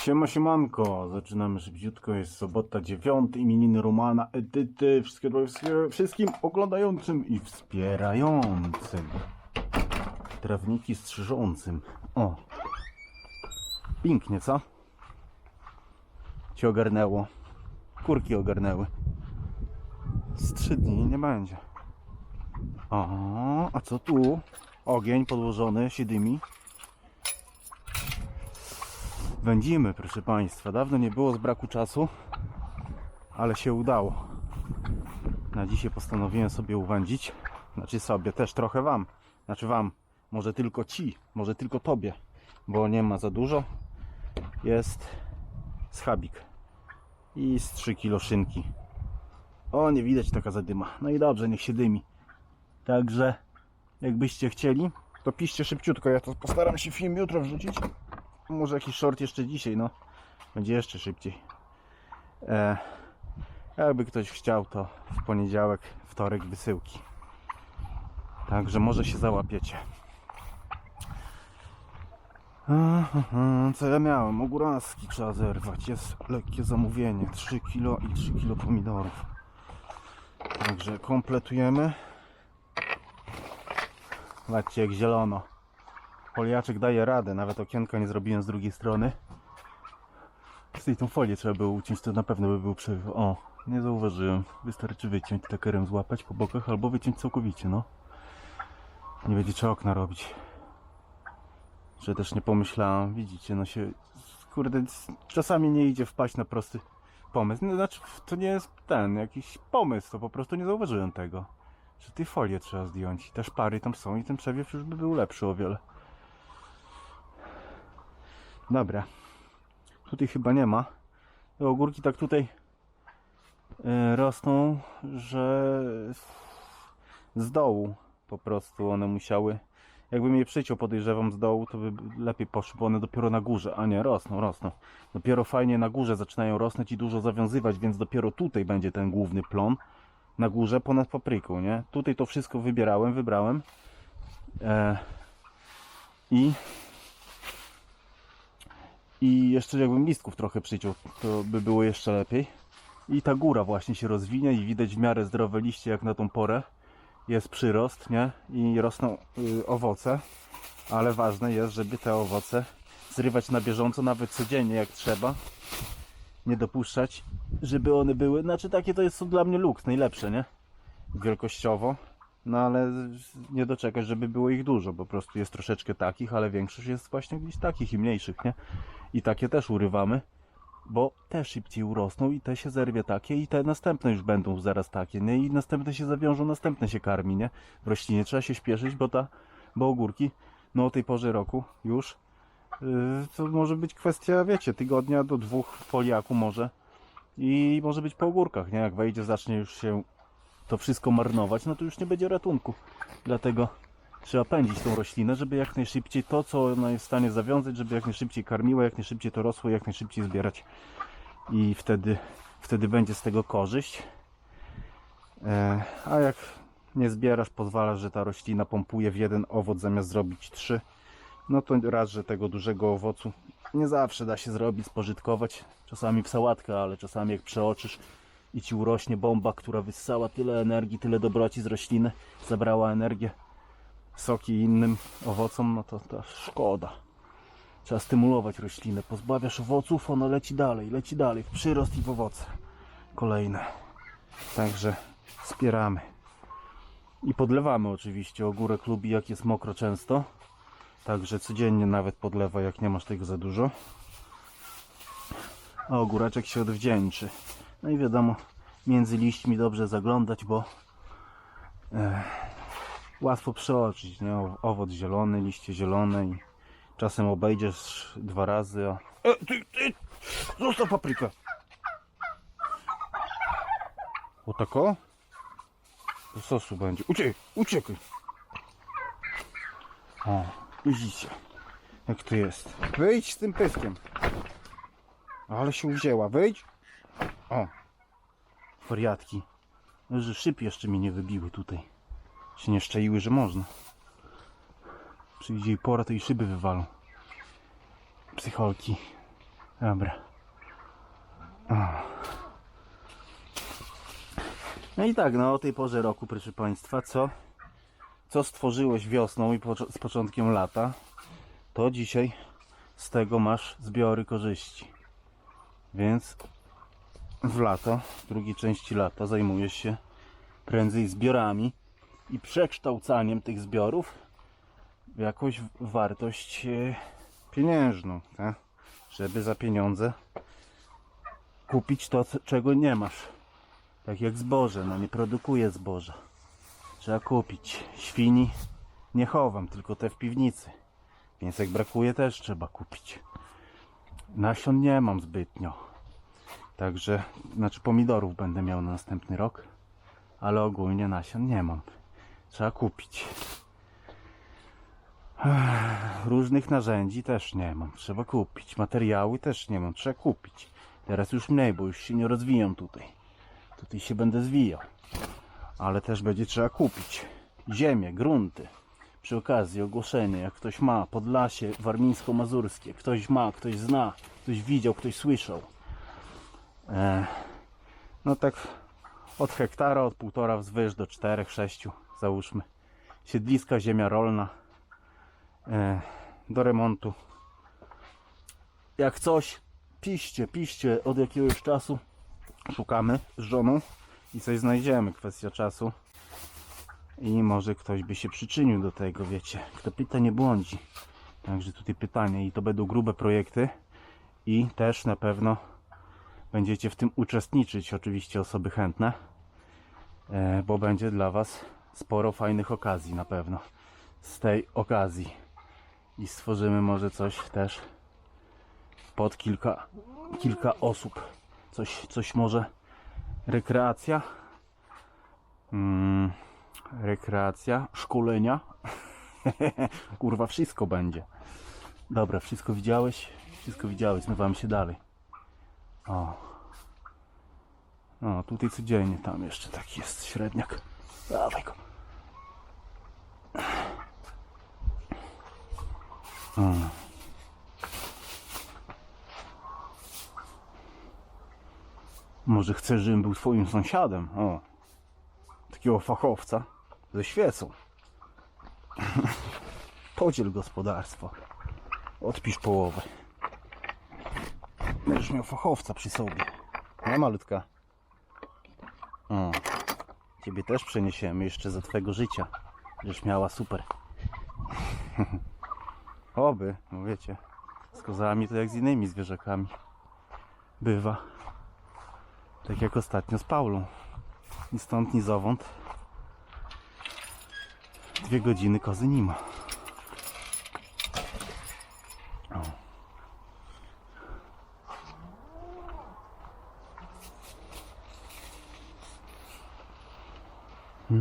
Siema, siemanko. Zaczynamy szybciutko. Jest sobota 9. Imieniny Romana. Edyty. Wszystkim oglądającym i wspierającym. Trawniki strzyżącym. O. Pięknie, co? Cię ogarnęło. Kurki ogarnęły. Z trzy dni nie będzie. O, a co tu? Ogień podłożony siedymi. Wędzimy, proszę Państwa. Dawno nie było z braku czasu, ale się udało. Na dzisiaj postanowiłem sobie uwędzić. Znaczy sobie, też trochę Wam. Znaczy Wam, może tylko Ci, może tylko Tobie, bo nie ma za dużo. Jest schabik i z 3 kilo szynki. O, nie widać taka zadyma. No i dobrze, niech się dymi. Także, jakbyście chcieli, to piszcie szybciutko. Ja to postaram się film jutro wrzucić. Może jakiś short jeszcze dzisiaj, no. Będzie jeszcze szybciej. E, jakby ktoś chciał, to w poniedziałek, wtorek wysyłki. Także może się załapiecie. Co ja miałem? Ogóraski trzeba zerwać. Jest lekkie zamówienie. 3 kilo i 3 kilo pomidorów. Także kompletujemy. Zobaczcie jak zielono. Foliaczek daje radę, nawet okienka nie zrobiłem z drugiej strony. Z tą folię trzeba było uciąć, to na pewno by był przeryw. O, nie zauważyłem. Wystarczy wyciąć takerem złapać po bokach albo wyciąć całkowicie, no. Nie będzie trzeba okna robić. Że też nie pomyślałem, widzicie, no się, kurde, czasami nie idzie wpaść na prosty pomysł. No, znaczy, to nie jest ten, jakiś pomysł, to po prostu nie zauważyłem tego. Że tej folię trzeba zdjąć. Te szpary tam są i ten przewiew już by był lepszy o wiele. Dobra. Tutaj chyba nie ma. Te ogórki tak tutaj e, rosną, że z dołu po prostu one musiały. Jakbym je przyciął, podejrzewam z dołu, to by lepiej poszły, bo one dopiero na górze. A nie, rosną, rosną. Dopiero fajnie na górze zaczynają rosnąć i dużo zawiązywać, więc dopiero tutaj będzie ten główny plon. Na górze ponad papryką, nie? Tutaj to wszystko wybierałem, wybrałem. E, I i jeszcze jakbym listków trochę przyciął, to by było jeszcze lepiej. I ta góra właśnie się rozwinie i widać w miarę zdrowe liście jak na tą porę. Jest przyrost, nie? I rosną y, owoce. Ale ważne jest, żeby te owoce zrywać na bieżąco, nawet codziennie jak trzeba. Nie dopuszczać, żeby one były. Znaczy takie to jest są dla mnie luks, najlepsze, nie? Wielkościowo. No ale nie doczekać, żeby było ich dużo. Po prostu jest troszeczkę takich, ale większość jest właśnie gdzieś takich i mniejszych, nie? I takie też urywamy, bo te szybciej urosną i te się zerwie takie i te następne już będą zaraz takie, nie? I następne się zawiążą, następne się karmi, nie? W roślinie trzeba się śpieszyć, bo ta, bo ogórki, no o tej porze roku już, yy, to może być kwestia, wiecie, tygodnia do dwóch foliaku może i może być po ogórkach, nie? Jak wejdzie, zacznie już się to wszystko marnować, no to już nie będzie ratunku. Dlatego trzeba pędzić tą roślinę, żeby jak najszybciej to, co ona jest w stanie zawiązać, żeby jak najszybciej karmiła, jak najszybciej to rosło, jak najszybciej zbierać. I wtedy, wtedy będzie z tego korzyść. E, a jak nie zbierasz, pozwalasz, że ta roślina pompuje w jeden owoc zamiast zrobić trzy, no to raz, że tego dużego owocu nie zawsze da się zrobić, spożytkować. Czasami w sałatkę, ale czasami jak przeoczysz, i ci urośnie bomba, która wyssała tyle energii, tyle dobroci z rośliny, zabrała energię soki innym owocom, no to, to szkoda. Trzeba stymulować roślinę. Pozbawiasz owoców, ono leci dalej, leci dalej, w przyrost i w owoce. Kolejne. Także wspieramy. I podlewamy oczywiście. Ogórek lubi jak jest mokro często. Także codziennie nawet podlewa jak nie masz tego za dużo. A ogóreczek się odwdzięczy. No i wiadomo, między liśćmi dobrze zaglądać, bo e, łatwo przeoczyć, nie? Owoc zielony, liście zielone i czasem obejdziesz dwa razy, a... E, ty, ty! Zostaw paprykę! O tako? Do sosu będzie. Uciekaj, uciekaj! O, widzicie, jak to jest. Wyjdź z tym pyskiem. Ale się wzięła, wyjdź. O, wariatki. Że szyb jeszcze mnie nie wybiły tutaj. Się nie szczaiły, że można. Przyjdzie pora, to i szyby wywalą. Psycholki. Dobra. O. No i tak, no o tej porze roku, proszę Państwa, co, co stworzyłeś wiosną i pocz- z początkiem lata, to dzisiaj z tego masz zbiory korzyści. Więc w lato, w drugiej części lata zajmujesz się prędzej zbiorami i przekształcaniem tych zbiorów w jakąś wartość e, pieniężną, tak? żeby za pieniądze kupić to, czego nie masz. Tak jak zboże, no nie produkuję zboża. Trzeba kupić. Świni nie chowam, tylko te w piwnicy. Więc jak brakuje też trzeba kupić. Nasion nie mam zbytnio. Także, znaczy pomidorów będę miał na następny rok. Ale ogólnie nasion nie mam. Trzeba kupić. Różnych narzędzi też nie mam. Trzeba kupić. Materiały też nie mam. Trzeba kupić. Teraz już mniej, bo już się nie rozwijam tutaj. Tutaj się będę zwijał. Ale też będzie trzeba kupić. Ziemię, grunty. Przy okazji ogłoszenie, jak ktoś ma Podlasie warmińsko-mazurskie, ktoś ma, ktoś zna, ktoś widział, ktoś słyszał. E, no tak od hektara, od półtora wzwyż do czterech, sześciu załóżmy. Siedliska, ziemia rolna e, do remontu. Jak coś, piszcie, piszcie od jakiegoś czasu. Szukamy z żoną i coś znajdziemy. Kwestia czasu. I może ktoś by się przyczynił do tego, wiecie. Kto pyta, nie błądzi. Także tutaj pytanie i to będą grube projekty i też na pewno będziecie w tym uczestniczyć, oczywiście osoby chętne, e, bo będzie dla Was sporo fajnych okazji na pewno z tej okazji i stworzymy może coś też pod kilka, kilka osób. Coś, coś może rekreacja, mm, rekreacja, szkolenia. Kurwa, wszystko będzie. Dobra, wszystko widziałeś? Wszystko widziałeś, zmywamy się dalej. O. O, tutaj codziennie, tam jeszcze taki jest średniak. Dawaj go. O. Może chcesz, żebym był twoim sąsiadem? O. Takiego fachowca ze świecą. Podziel gospodarstwo. Odpisz połowę. Będziesz miał fachowca przy sobie. Nie malutka. O. Ciebie też przeniesiemy jeszcze za twojego życia. Żeś miała super. Oby, no wiecie. Z kozami to jak z innymi zwierzakami. Bywa. Tak jak ostatnio z Paulą. Ni stąd, ni zowąd. Dwie godziny kozy nie ma. O.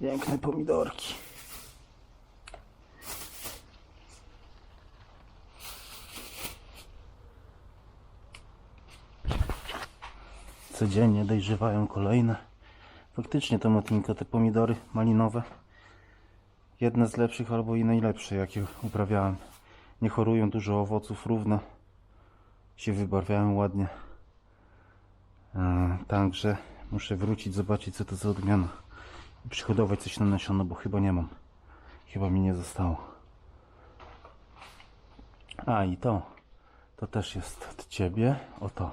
Piękne pomidorki. Codziennie dojrzewają kolejne. Faktycznie to Matinka, te pomidory malinowe. Jedne z lepszych albo i najlepsze jakie uprawiałem. Nie chorują, dużo owoców równo. Się wybarwiają ładnie. E, Także muszę wrócić, zobaczyć co to za odmiana. I przyhodować coś na nasiono, bo chyba nie mam. Chyba mi nie zostało. A i to. To też jest od ciebie. Oto.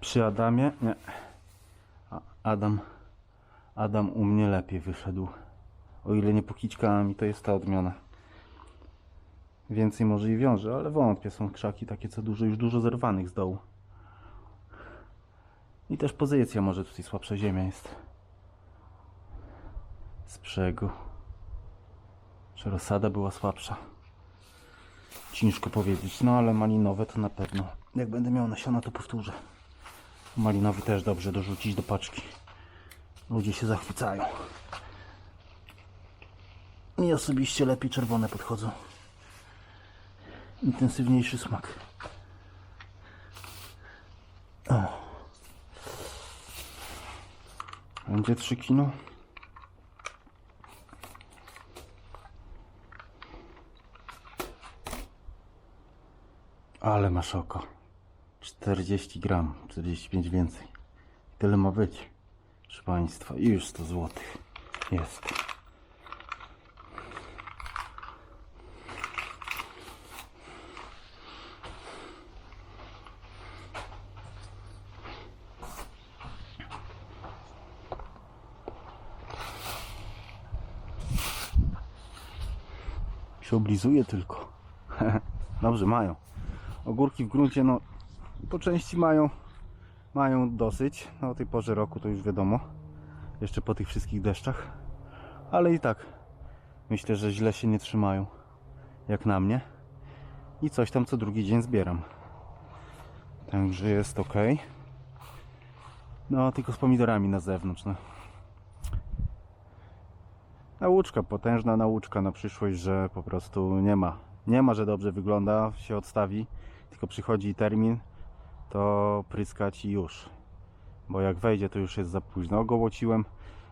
Przy Adamie. Nie. Adam. Adam u mnie lepiej wyszedł. O ile nie pokićkami, to jest ta odmiana. Więcej może i wiąże, ale wątpię. Są krzaki takie co dużo, już dużo zerwanych z dołu. I też pozycja może tutaj słabsza ziemia jest. Z brzegu. Czy rozsada była słabsza? Ciężko powiedzieć, no ale malinowe to na pewno. Jak będę miał nasiona, to powtórzę. Malinowy też dobrze dorzucić do paczki. Ludzie się zachwycają. Mi osobiście lepiej czerwone podchodzą. Intensywniejszy smak. O. Będzie 3 kilo. Ale masz oko. 40 gram, 45 więcej. Tyle ma być. Proszę Państwa, i już 100 zł jest. Się oblizuje tylko. Dobrze, mają. Ogórki w gruncie, no po części mają, mają dosyć. No, o tej porze roku to już wiadomo. Jeszcze po tych wszystkich deszczach. Ale i tak myślę, że źle się nie trzymają. Jak na mnie. I coś tam co drugi dzień zbieram. Także jest ok. No, tylko z pomidorami na zewnątrz. No. Nauczka, potężna nauczka na przyszłość, że po prostu nie ma. Nie ma, że dobrze wygląda, się odstawi, tylko przychodzi termin, to pryskać i już. Bo jak wejdzie, to już jest za późno. Ogołociłem,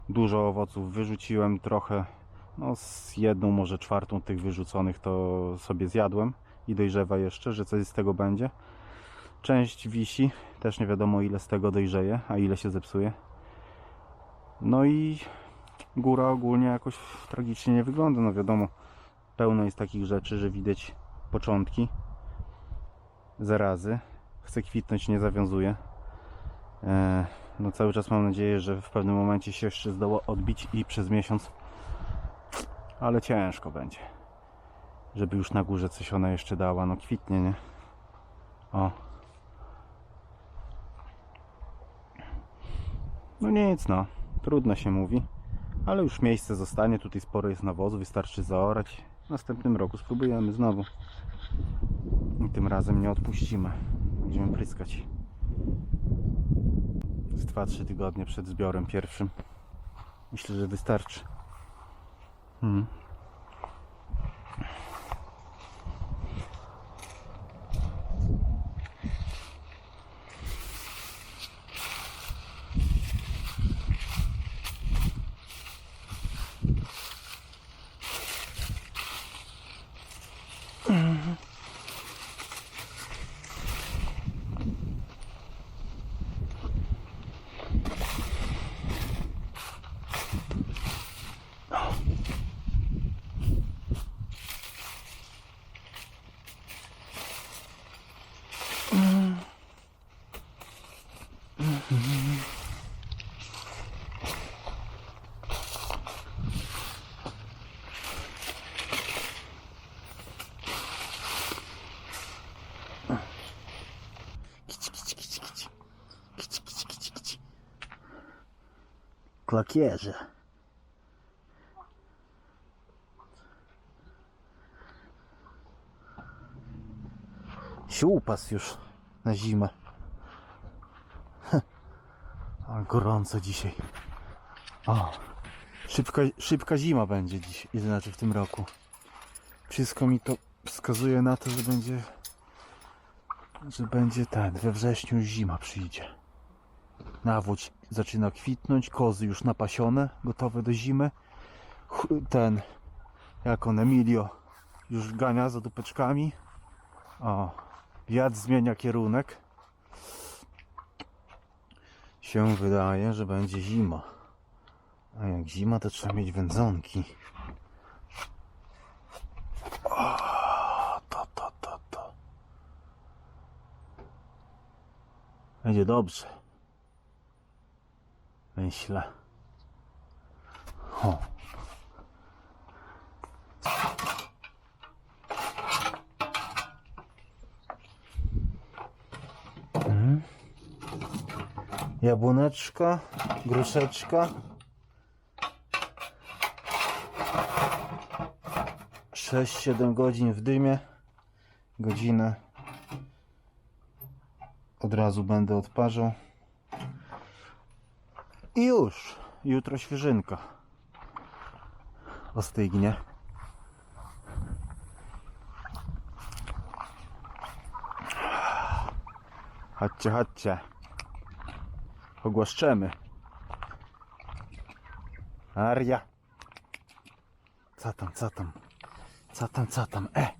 dużo owoców wyrzuciłem, trochę, no z jedną, może czwartą tych wyrzuconych to sobie zjadłem i dojrzewa jeszcze, że coś z tego będzie. Część wisi, też nie wiadomo ile z tego dojrzeje, a ile się zepsuje. No i góra ogólnie jakoś tragicznie nie wygląda. No wiadomo, pełno jest takich rzeczy, że widać początki zarazy. Chce kwitnąć, nie zawiązuje. No cały czas mam nadzieję, że w pewnym momencie się jeszcze zdoła odbić i przez miesiąc. Ale ciężko będzie. Żeby już na górze coś ona jeszcze dała. No kwitnie, nie? O. No nic, no. Trudno się mówi. Ale już miejsce zostanie, tutaj sporo jest nawozu, wystarczy zaorać. W następnym roku spróbujemy znowu. I tym razem nie odpuścimy. Będziemy pryskać. Z 2-3 tygodnie przed zbiorem pierwszym. Myślę, że wystarczy. Hmm. Klakierze. Siupas już na zimę. A gorąco dzisiaj. O, szybka, szybka zima będzie dziś, znaczy w tym roku. Wszystko mi to wskazuje na to, że będzie, że będzie ten, we wrześniu zima przyjdzie. Nawódź zaczyna kwitnąć, kozy już napasione, gotowe do zimy. Ten, jak on, Emilio, już gania za dupeczkami. O, wiatr zmienia kierunek. Się wydaje, że będzie zima. A jak zima, to trzeba mieć wędzonki. O, to, to, to, to. Będzie dobrze. Myślę. O. Mhm. Jabłoneczka, gruszeczka. Sześć, siedem godzin w dymie. godzinę. Od razu będę odparzał. I już. Jutro świeżynka. Ostygnie. Chodźcie, chodźcie. Ogłaszczemy. Aria. Co tam, co tam? Co tam, co tam? E!